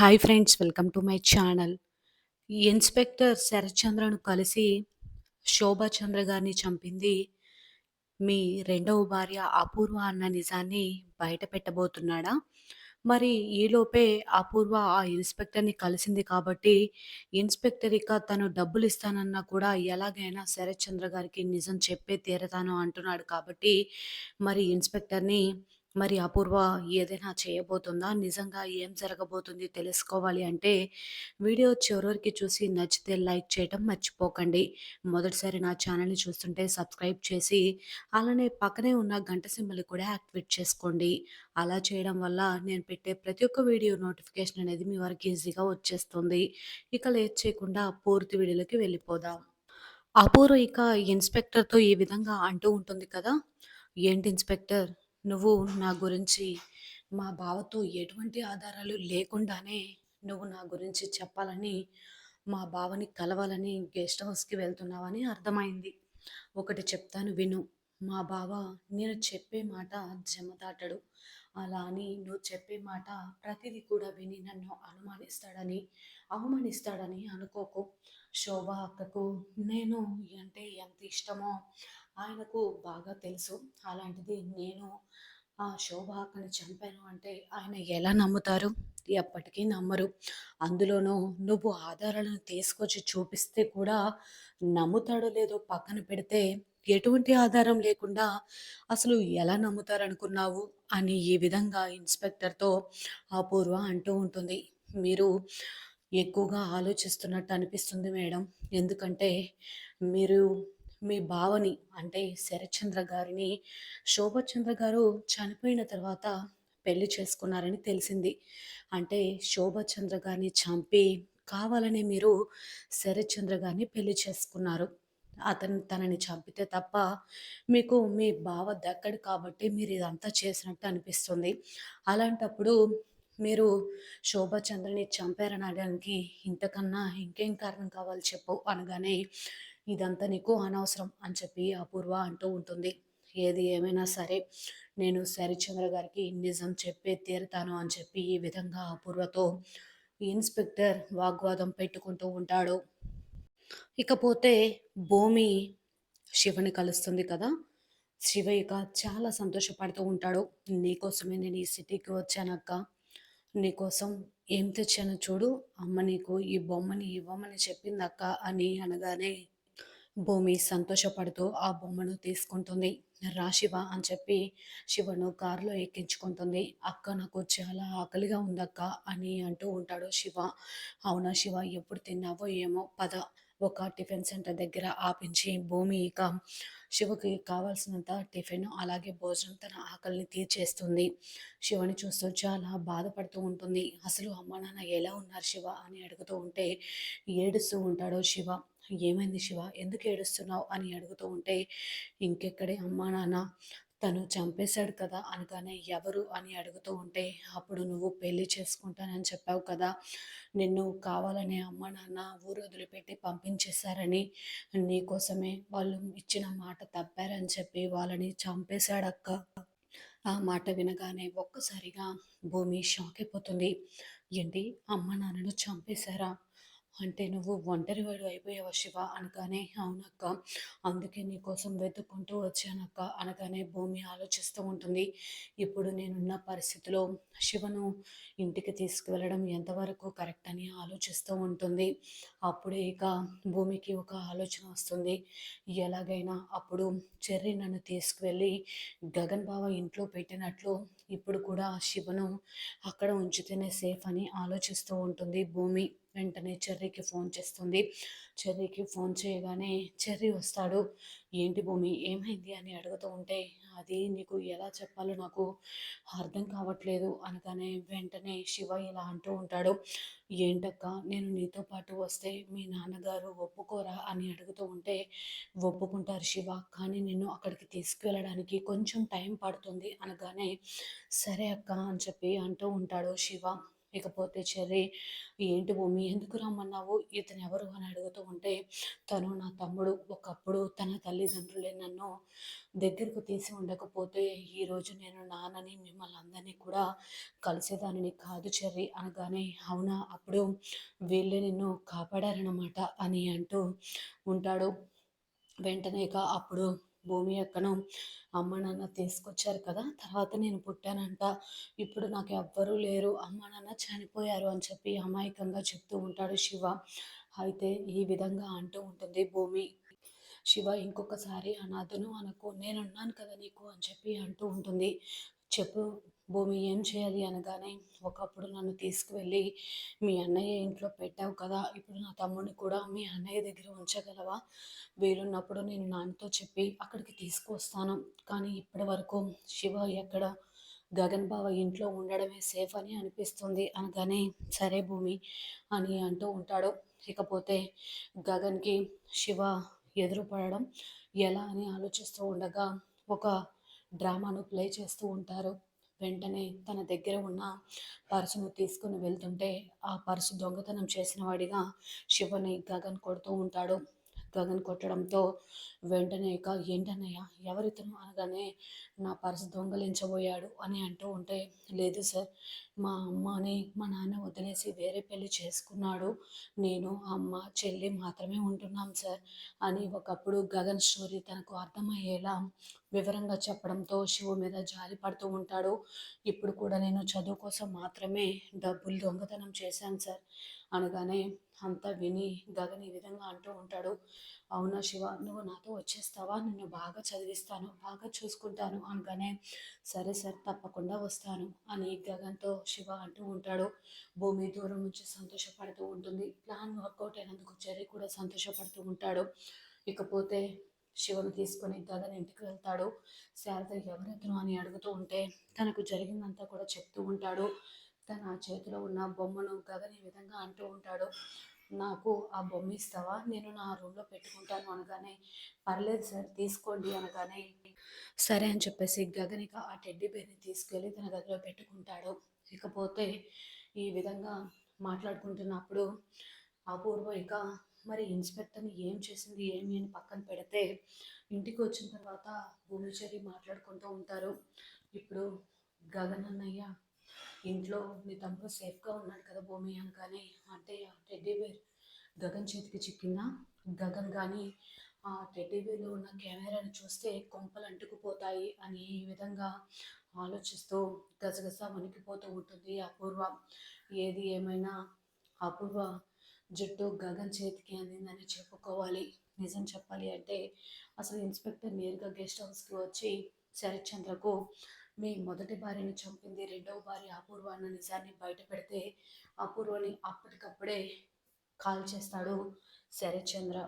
Hi friends welcome to my channel inspector శరత్చంద్రను కలిసి శోభాచంద్ర గారిని చంపింది. మీ రెండవ భార్య అపూర్వ అన్న నిజాన్ని బయట పెట్టబోతున్నాడా? మరి ఈలోపే అపూర్వ ఆ ఇన్స్పెక్టర్ని కలిసింది కాబట్టి ఇన్స్పెక్టర్ ఇక తను డబ్బులు ఇస్తానన్నా కూడా ఎలాగైనా శరత్చంద్ర గారికి నిజం చెప్పే తీరతాను అంటున్నాడు కాబట్టి మరి ఇన్స్పెక్టర్ని మరి అపూర్వ ఏదైనా చేయబోతుందా? నిజంగా ఏం జరగబోతుంది తెలుసుకోవాలి అంటే వీడియో చివరికి చూసి నచ్చితే లైక్ చేయటం మర్చిపోకండి. మొదటిసారి నా ఛానల్‌ని చూస్తుంటే సబ్స్క్రైబ్ చేసి అలానే పక్కనే ఉన్న గంట సింబల్ కూడా యాక్టివేట్ చేసుకోండి. అలా చేయడం వల్ల నేను పెట్టే ప్రతి ఒక్క వీడియో నోటిఫికేషన్ అనేది మీ వరకు ఈజీగా వచ్చేస్తుంది. ఇక లేట్ చేయకుండా పూర్తి వీడియోలోకి వెళ్ళిపోదాం. అపూర్వ ఇక ఇన్స్పెక్టర్‌తో ఈ విధంగా అంటూ ఉంటుంది కదా! ఏంటి ఇన్స్పెక్టర్ నువ్వు నా గురించి మా బావతో ఎటువంటి ఆధారాలు లేకుండానే నువ్వు నా గురించి చెప్పాలని మా బావని కలవాలని గెస్ట్ హౌస్కి వెళ్తున్నావని అర్థమైంది. ఒకటి చెప్తాను విను మా బావ నేను చెప్పే మాట జమదాటడు. అలా అని నువ్వు చెప్పే మాట ప్రతిదీ కూడా విని నన్ను అనుమానిస్తాడని అవమానిస్తాడని అనుకోకు. శోభ అక్కకు నేను అంటే ఎంత ఇష్టమో ఆయనకు బాగా తెలుసు. అలాంటిది నేను ఆ శోభాకని చంపాను అంటే ఆయన ఎలా నమ్ముతారు? ఎప్పటికీ నమ్మరు. అందులోనూ నువ్వు ఆధారాలను తీసుకొచ్చి చూపిస్తే కూడా నమ్ముతాడో లేదో పక్కన పెడితే ఎటువంటి ఆధారం లేకుండా అసలు ఎలా నమ్ముతారనుకున్నావు? అని ఈ విధంగా ఇన్స్పెక్టర్తో అపూర్వ అంటూ ఉంటుంది. మీరు ఎక్కువగా ఆలోచిస్తున్నట్టు అనిపిస్తుంది మేడం. ఎందుకంటే మీరు మీ బావని అంటే శరత్చంద్ర గారిని శోభచంద్ర గారు చనిపోయిన తర్వాత పెళ్ళి చేసుకున్నారని తెలిసింది. అంటే శోభచంద్ర గారిని చంపి కావాలని మీరు శరత్చంద్ర గారిని పెళ్ళి చేసుకున్నారు. అతను తనని చంపితే తప్ప మీకు మీ బావ దక్కడు కాబట్టి మీరు ఇదంతా చేసినట్టు అనిపిస్తుంది. అలాంటప్పుడు మీరు శోభచంద్రని చంపారనడానికి ఇంతకన్నా ఇంకేం కారణం కావాలి చెప్పు అనగానే ఇదంతా నీకు అనవసరం అని చెప్పి అపూర్వ అంటూ ఉంటుంది. ఏది ఏమైనా సరే నేను సరిచంద్ర గారికి నిజం చెప్పే తీరుతాను అని చెప్పి ఈ విధంగా అపూర్వతో ఇన్స్పెక్టర్ వాగ్వాదం పెట్టుకుంటూ ఉంటాడు. ఇకపోతే భూమి శివని కలుస్తుంది కదా? శివ ఇక చాలా సంతోషపడుతూ ఉంటాడు. నీకోసమే నేను ఈ సిటీకి వచ్చానక్క నీకోసం ఏం తెచ్చాను చూడు. అమ్మ నీకు ఈ బొమ్మని ఇవ్వమని చెప్పిందక్క అని అనగానే భూమి సంతోషపడుతూ ఆ బొమ్మను తీసుకుంటుంది. రా శివ అని చెప్పి శివను కారులో ఎక్కించుకుంటుంది. అక్క నాకు చాలా ఆకలిగా ఉందక్క అని అంటూ ఉంటాడు శివ. అవునా శివ ఎప్పుడు తిన్నావో ఏమో పద. ఒక టిఫిన్ సెంటర్ దగ్గర ఆపించి భూమి ఇక శివకి కావాల్సినంత టిఫిన్ అలాగే భోజనం తన ఆకలిని తీర్చేస్తుంది. శివని చూస్తూ చాలా బాధపడుతూ ఉంటుంది. అసలు అమ్మ నాన్న ఎలా ఉన్నారు శివ? అని అడుగుతూ ఉంటే ఏడుస్తూ ఉంటాడు శివ. ఏమైంది శివ? ఎందుకు ఏడుస్తున్నావు? అని అడుగుతూ ఉంటే ఇంకెక్కడే అమ్మా నాన్న తను చంపేశాడు కదా అనగానే ఎవరు? అని అడుగుతూ ఉంటే అప్పుడు నువ్వు పెళ్ళి చేసుకుంటానని చెప్పావు కదా నిన్ను కావాలని అమ్మ నాన్న ఊరు వదిలిపెట్టి పంపించేశారని నీకోసమే వాళ్ళు ఇచ్చిన మాట తప్పారని చెప్పి వాళ్ళని చంపేశాడక్క. ఆ మాట వినగానే ఒక్కసారిగా భూమి షాక్ అయిపోతుంది. ఏంటి? అమ్మ నాన్నను చంపేశారా? అంటే నువ్వు ఒంటరి వాడు అయిపోయావా శివ? అనగానే అవునక్క. అందుకే నీకోసం వెతుక్కుంటూ వచ్చానక్క అనగానే భూమి ఆలోచిస్తూ ఉంటుంది. ఇప్పుడు నేనున్న పరిస్థితిలో శివను ఇంటికి తీసుకువెళ్ళడం ఎంతవరకు కరెక్ట్ అని ఆలోచిస్తూ ఉంటుంది. అప్పుడే ఇక భూమికి ఒక ఆలోచన వస్తుంది. ఎలాగైనా అప్పుడు చెర్రి నన్ను తీసుకువెళ్ళి గగన్ బావ ఇంట్లో పెట్టినట్లు ఇప్పుడు కూడా శివను అక్కడ ఉంచితేనే సేఫ్ అని ఆలోచిస్తూ ఉంటుంది భూమి. వెంటనే చెర్రీకి ఫోన్ చేస్తుంది. చెర్రీకి ఫోన్ చేయగానే చెర్రీ వస్తాడు. ఏంటి భూమి ఏమైంది? అని అడుగుతూ ఉంటే అది నీకు ఎలా చెప్పాలో నాకు అర్థం కావట్లేదు అనగానే వెంటనే శివ ఇలా అంటూ ఉంటాడు. ఏంటక్క నేను నీతో పాటు వస్తే మీ నాన్నగారు ఒప్పుకోరా? అని అడుగుతూ ఉంటే ఒప్పుకుంటారు శివ కానీ నిన్ను అక్కడికి తీసుకువెళ్ళడానికి కొంచెం టైం పడుతుంది అనగానే సరే అక్క అని చెప్పి అంటూ ఉంటాడు శివ. ఇకపోతే చెల్లి ఏంటి భూమి ఎందుకు రమ్మన్నావు? ఇతను ఎవరు? అని అడుగుతూ ఉంటే తను నా తమ్ముడు. ఒకప్పుడు తన తల్లిదండ్రులే నన్ను దగ్గరకు తీసి ఉండకపోతే ఈరోజు నేను నాన్నని మిమ్మల్ని అందరినీ కూడా కలిసేదానిని కాదు చెర్రి అనగానే అవునా? అప్పుడు వీళ్ళే నిన్ను కాపాడారనమాట అని అంటూ ఉంటాడు. వెంటనేగా అప్పుడు భూమి అక్కను అమ్మ నాన్న తీసుకొచ్చారు కదా తర్వాత నేను పుట్టానంట. ఇప్పుడు నాకు ఎవ్వరూ లేరు. అమ్మ నాన్న చనిపోయారు అని చెప్పి అమాయకంగా చెప్తూ ఉంటాడు శివ. అయితే ఈ విధంగా అంటూ ఉంటుంది భూమి. శివ ఇంకొకసారి అనాథను అనకు నేనున్నాను కదా నీకు అని చెప్పి అంటూ ఉంటుంది. చెప్పు భూమి ఏం చేయాలి అనగానే ఒకప్పుడు నన్ను తీసుకువెళ్ళి మీ అన్నయ్య ఇంట్లో పెట్టావు కదా ఇప్పుడు నా తమ్ముడిని కూడా మీ అన్నయ్య దగ్గర ఉంచగలవా? వీలున్నప్పుడు నేను నాన్నతో చెప్పి అక్కడికి తీసుకొస్తాను కానీ ఇప్పటి వరకు శివ ఎక్కడ? గగన్ బావ ఇంట్లో ఉండడమే సేఫ్ అని అనిపిస్తుంది. అనగానే సరే భూమి అని అంటూ ఉంటాడు. ఇకపోతే గగన్కి శివ ఎదురుపడడం ఎలా అని ఆలోచిస్తూ ఉండగా ఒక డ్రామాను ప్లే చేస్తూ ఉంటారు. వెంటనే తన దగ్గర ఉన్న పర్సును తీసుకుని వెళ్తుంటే ఆ పర్సు దొంగతనం చేసిన వాడిగా శివని గగన్ కొడుతూ ఉంటాడు. గగన్ కొట్టడంతో వెంటనే ఇక ఏంటన్నయ్యా? ఎవరితను అనగానే నా పర్సు దొంగలించబోయాడు అని అంటూ ఉంటే లేదు సార్ మా అమ్మని మా నాన్న వదిలేసి వేరే పెళ్ళి చేసుకున్నాడు. నేను అమ్మ చెల్లి మాత్రమే ఉంటున్నాం సార్ అని ఒకప్పుడు గగన్ స్టోరీ తనకు అర్థమయ్యేలా వివరంగా చెప్పడంతో శివు మీద జాలి పడుతూ ఉంటాడు. ఇప్పుడు కూడా నేను చదువు కోసం మాత్రమే డబ్బులు దొంగతనం చేశాను సార్. అనగానే అంతా విని గగన్ ఈ విధంగా అంటూ ఉంటాడు అవునా శివ నువ్వు నాతో వచ్చేస్తావా? నిన్ను బాగా చదివిస్తాను బాగా చూసుకుంటాను అనగానే సరే సార్ తప్పకుండా వస్తాను అని గగన్తో శివ అంటూ ఉంటాడు. భూమి దూరం నుంచి సంతోషపడుతూ ఉంటుంది. ప్లాన్ వర్కౌట్ అయినందుకు చెర్రీ కూడా సంతోషపడుతూ ఉంటాడు. ఇకపోతే శివను తీసుకొని గగన్ ఇంటికి వెళ్తాడు. శారద ఎవరెతను అని అడుగుతూ ఉంటే తనకు జరిగిందంతా కూడా చెప్తూ ఉంటాడు. తన చేతిలో ఉన్న బొమ్మను గగని విధంగా అంటూ ఉంటాడు. నాకు ఆ బొమ్మ ఇస్తావా? నేను నా రూమ్లో పెట్టుకుంటాను అనగానే పర్లేదు సార్ తీసుకోండి అనగానే సరే అని చెప్పేసి గగనిక ఆ టెడ్డీ బేర్ని తీసుకెళ్ళి తన గదిలో పెట్టుకుంటాడు. ఇకపోతే ఈ విధంగా మాట్లాడుకుంటున్నప్పుడు అపూర్వ ఇక మరి ఇన్స్పెక్టర్ని ఏం చేసింది ఏమి అని పక్కన పెడితే ఇంటికి వచ్చిన తర్వాత భూమిచేరి మాట్లాడుకుంటూ ఉంటారు. ఇప్పుడు గగన్ అన్నయ్య ఇంట్లో మీ తమ్ముడు సేఫ్గా ఉన్నాడు కదా భూమి అనగానే అంటే ఆ టెడ్డీ బేర్ గగన్ చేతికి చిక్కిందా? గగన్ కానీ ఆ టెడ్డీ బేర్లో ఉన్న కెమెరాని చూస్తే కొంపలు అంటుకుపోతాయి అని ఈ విధంగా ఆలోచిస్తూ గసగస వణికిపోతూ ఉంటుంది అపూర్వ. ఏది ఏమైనా అపూర్వ జుట్టు గగన్ చేతికి అందిందని చెప్పుకోవాలి. నిజం చెప్పాలి అంటే అసలు ఇన్స్పెక్టర్ నేరుగా గెస్ట్ హౌస్కి వచ్చి శరత్ చంద్రకు మీ మొదటి భార్యని చంపింది రెండవ భార్య అపూర్వ అన్న నిజాన్ని బయట పెడితే అపూర్వని అప్పటికప్పుడే కాల్ చేస్తాడు శరత్చంద్ర.